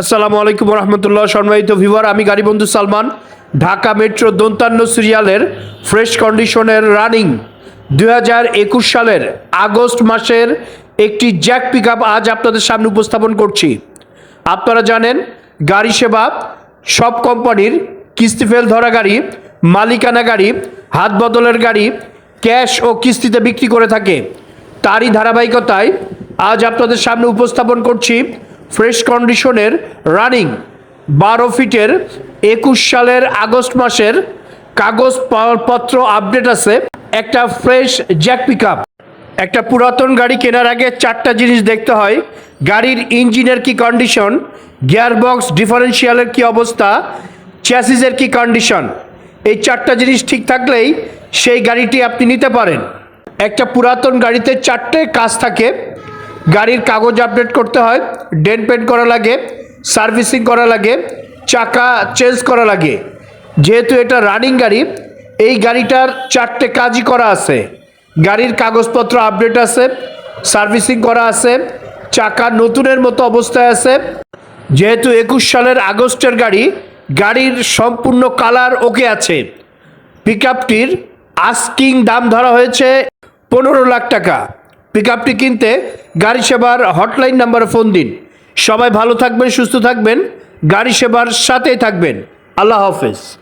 আসসালামু আলাইকুম রহমতুল্লাহ, সম্মানিত ভিভার আমি গাড়ি বন্ধু সালমান। ঢাকা মেট্রো দন্তান্ন সিরিয়ালের ফ্রেশ কন্ডিশনের রানিং দু হাজার একুশ সালের আগস্ট মাসের একটি জ্যাক পিক আজ আপনাদের সামনে উপস্থাপন করছি। আপনারা জানেন, গাড়ি সেবা সব কোম্পানির কিস্তি ফেল ধরা গাড়ি, মালিকানা গাড়ি, হাত বদলের গাড়ি, ক্যাশ ও কিস্তিতে বিক্রি করে থাকে। তারই ধারাবাহিকতায় আজ আপনাদের সামনে উপস্থাপন করছি ফ্রেশ কন্ডিশনের রানিং বারো ফিটের একুশ সালের আগস্ট মাসের কাগজ প- পত্র আপডেট আছে। একটা ফ্রেশ জ্যাক পিক একটা পুরাতন গাড়ি কেনার আগে চারটা জিনিস দেখতে হয়। গাড়ির ইঞ্জিনের কি কন্ডিশন? গিয়ারবক্স ডিফারেন্সিয়ালের কি অবস্থা? চ্যাসিসের কি কন্ডিশন? এই চারটা জিনিস ঠিক থাকলেই সেই গাড়িটি আপনি নিতে পারেন। একটা পুরাতন গাড়িতে চারটে কাজ থাকে। গাড়ির কাগজ আপডেট করতে হয় ডেন পেন্ট করা লাগে সার্ভিসিং করা লাগে, চাকা চেঞ্জ করা লাগে। যেহেতু এটা রানিং গাড়ি, এই গাড়িটার চারটে কাজই করা আছে। গাড়ির কাগজপত্র আপডেট আছে সার্ভিসিং করা আছে, চাকা নতুনের মতো অবস্থায় আছে। যেহেতু একুশ সালের আগস্টের গাড়ি, গাড়ির সম্পূর্ণ কালার ওকে আছে। পিক আপটির আস্কিং দাম ধরা হয়েছে পনেরো লাখ টাকা। পিক আপটি কিনতে গাড়ি সেবার হটলাইন নাম্বারে ফোন দিন। সবাই ভালো থাকবেন, সুস্থ থাকবেন। গাড়ি সেবার সাথেই থাকবেন। আল্লাহ হাফেজ।